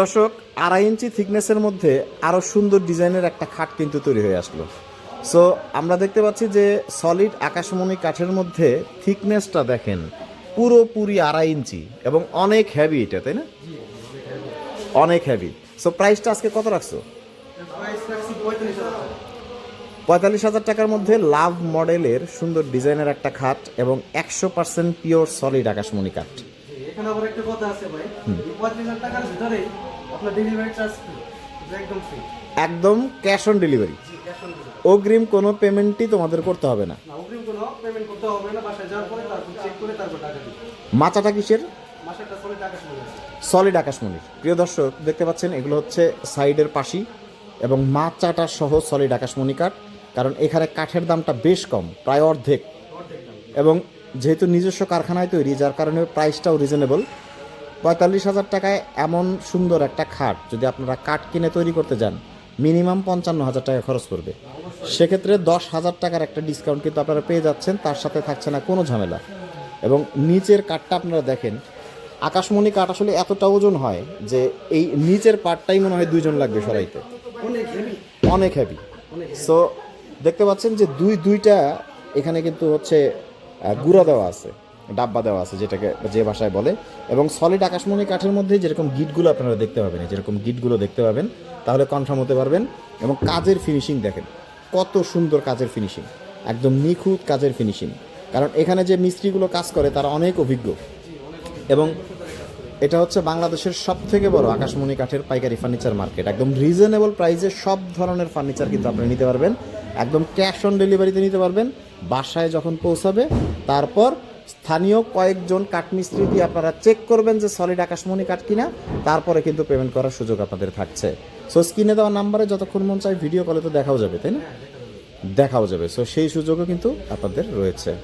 দর্শক, আড়াই ইঞ্চি থিকনেসের মধ্যে আরও সুন্দর ডিজাইনের একটা খাট কিন্তু তৈরি হয়ে আসলো। সো আমরা দেখতে পাচ্ছি যে সলিড আকাশমণি কাঠের মধ্যে থিকনেসটা দেখেন, পুরোপুরি আড়াই ইঞ্চি এবং অনেক হ্যাভি এটা, তাই না? অনেক হ্যাভি সো প্রাইসটা আজকে কত রাখছো? পঁয়তাল্লিশ হাজার টাকার মধ্যে লাভ মডেলের সুন্দর ডিজাইনের একটা খাট এবং একশো পার্সেন্ট পিওর সলিড আকাশমণি কাঠ। এখানে আবার একটা কথা আছে ভাই হাজার টাকার ভিতরে আপনার ডেলিভারি চার্জ ফ্রি একদম ফ্রি একদম ক্যাশ অন ডেলিভারি অগ্রিম কোনো পেমেন্টই তোমাদের করতে হবে না। অগ্রিম কোনো পেমেন্ট করতে হবে না বাসায় যাওয়ার পরে তারপর চেক করে তারপর টাকা দিবে মাচাটা কিসের? সলিড আকাশমণির প্রিয় দর্শক দেখতে পাচ্ছেন এগুলো হচ্ছে সাইডের পাশি এবং মাচাটা সহ সলিড আকাশমণি কাঠ কারণ এখানে কাঠের দামটা বেশ কম প্রায় অর্ধেক। এবং যেহেতু নিজস্ব কারখানায় তৈরি যার কারণে প্রাইসটাও রিজনেবল পঁয়তাল্লিশ হাজার টাকায় এমন সুন্দর একটা খাট যদি আপনারা কাঠ কিনে তৈরি করতে যান মিনিমাম পঞ্চান্ন হাজার টাকা খরচ করবে সেক্ষেত্রে দশ হাজার টাকার একটা ডিসকাউন্ট কিন্তু আপনারা পেয়ে যাচ্ছেন তার সাথে থাকছে না কোনো ঝামেলা। এবং নিচের কাঠটা আপনারা দেখেন আকাশমণি কাঠ আসলে এতটা ওজন হয় যে এই নিচের পার্টটাই মনে হয় দুইজন লাগবে সরাইতে। অনেক হ্যাভি সো দেখতে পাচ্ছেন যে দুই দুইটা এখানে কিন্তু হচ্ছে গুঁড়া দেওয়া আছে, ডাব্বা দেওয়া আছে, যেটাকে যে ভাষায় বলে। এবং সলিড আকাশমণি কাঠের মধ্যে যেরকম গিটগুলো আপনারা দেখতে পাবেন যেরকম গিটগুলো দেখতে পাবেন, তাহলে কনফার্ম হতে পারবেন। এবং কাজের ফিনিশিং দেখেন, কত সুন্দর কাজের ফিনিশিং একদম নিখুঁত কাজের ফিনিশিং কারণ এখানে যে মিস্ত্রিগুলো কাজ করে, তারা অনেক অভিজ্ঞ। এবং এটা হচ্ছে বাংলাদেশের সব থেকে বড় আকাশমণি কাঠের পাইকারি ফার্নিচার মার্কেট একদম রিজনেবল প্রাইসে সব ধরনের ফার্নিচার কিন্তু আপনি নিতে পারবেন। একদম ক্যাশ অন ডেলিভারিতে নিতে পারবেন। বাসায় যখন পৌঁছাবে, তারপর স্থানীয় কয়েকজন কাঠমিস্ত্রি দিয়ে আপনারা চেক করবেন যে সলিড আকাশমণি কাঠ কিনা, তারপরে কিন্তু পেমেন্ট করার সুযোগ আপনাদের থাকছে। সো স্ক্রিনে দেওয়া নাম্বারে যতক্ষণ মন চাই ভিডিও কলে তো দেখাও যাবে, তাই না? দেখাও যাবে। সো সেই সুযোগও কিন্তু আপনাদের রয়েছে।